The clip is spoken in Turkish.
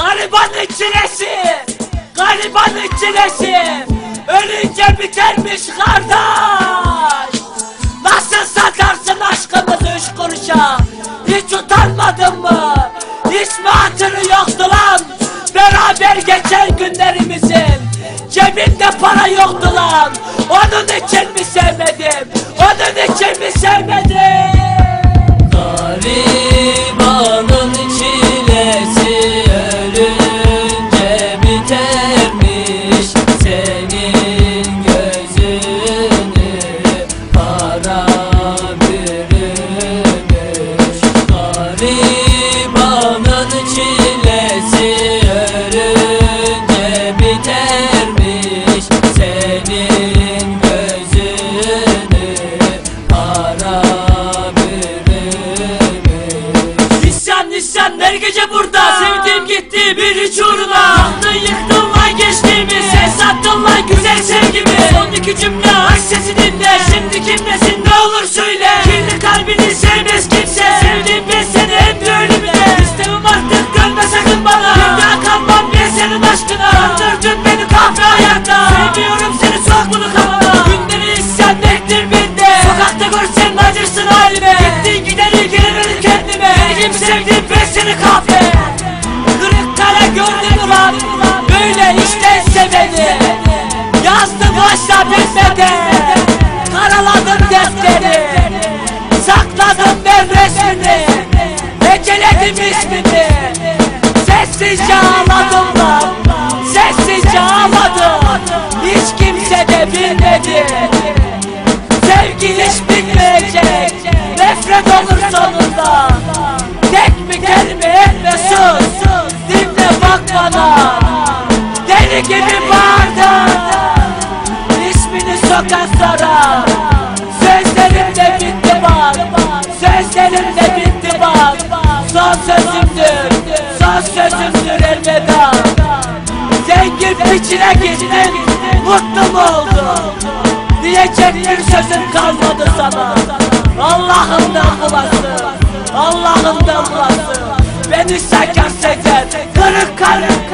Garibanın çilesi! Garibanın çilesi! Ölünce bitermiş kardeş! Nasıl satarsın aşkımızı üç kuruşa? Hiç utanmadın mı? Hiç mi hatırı yoktu lan? Beraber geçen günlerimizin Cebimde para yoktu lan. Onun için mi sevmedim Garibanın çilesi ölünce bitermiş. Senin gözünü para bürümüş. İsyan isyan her gece burada. Sevdiğim gitti bir hiç uğruna. Yaktın yıktın lan geçtiğimi Sen sattın güzel sevgimi. Son iki cümle aç sesi dinle. Şimdi kimlesin ne olur söyle. Kirli kalbini sevmez senin aşkına. Kandırdın beni kahve hayata Sevmiyorum seni sok bunu kafana Günleri isyan bektir bende. Sokakta görsen acırsın halime. Gittin gideri geri verir kendime. Benim sevdiğim ben seni kahve Kırık kale gördün mü lan Böyle işte seveni. Yazdı başla bilmeden. Karaladım defteri Sakladım ben resmini. Eceledim ismini. Sessizce ağladım İsmini sokaklara Sözlerimde bitti bak. Sözlerimde bitti bak. Son sözümdür. Son sözümdür elveda. Zengin piçine gittin Mutlu mu oldun Diyecek bir sözüm kalmadı sana. Allah'ımdan bulasın Allah'ımdan bulasın Beni seker seker Kırık kalbim